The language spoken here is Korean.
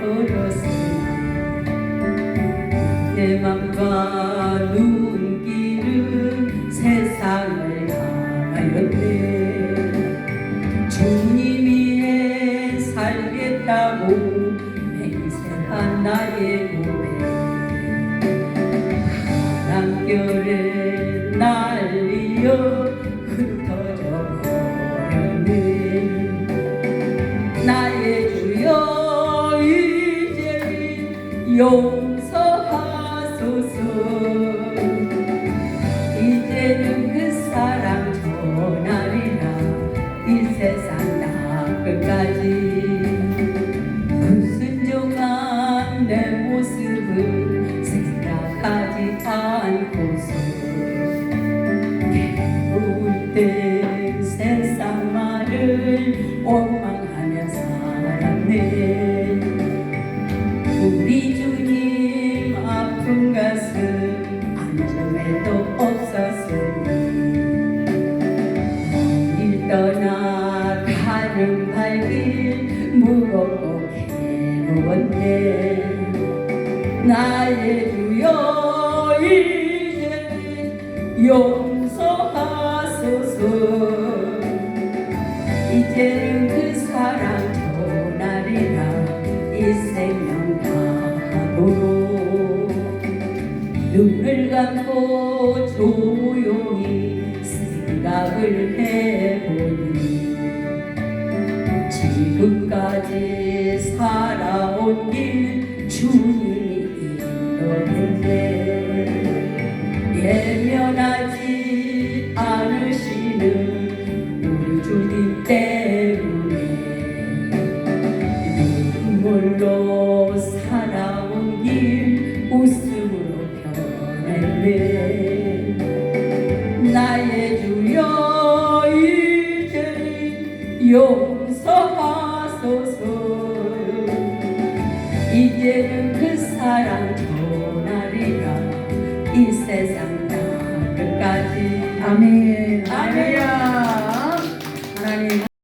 Corazón, de Mambalú. 용서하소서. 이제는 그 사랑 전하리라. 이 세상 나 끝까지. 불순종한 내 모습을 생각하지 않고서 때 세상만을 원망하며 살았네 무겁고 괴로웠네. 나의 주여 이제 용서하소서. 이제는 그 사랑 전하리라. 이 생명 다하도록 눈을 감고 조용히 생각을 해보니 지금까지 살아온 길 주님이 인도했네 예면하지 않으시는 우리 주님 때문에 눈물로 살아온 길 웃음으로 변했네. 나의 주여 이제 용서 이제는 그 사랑 전하리라. 이 세상 다 끝까지. 아멘. 아멘.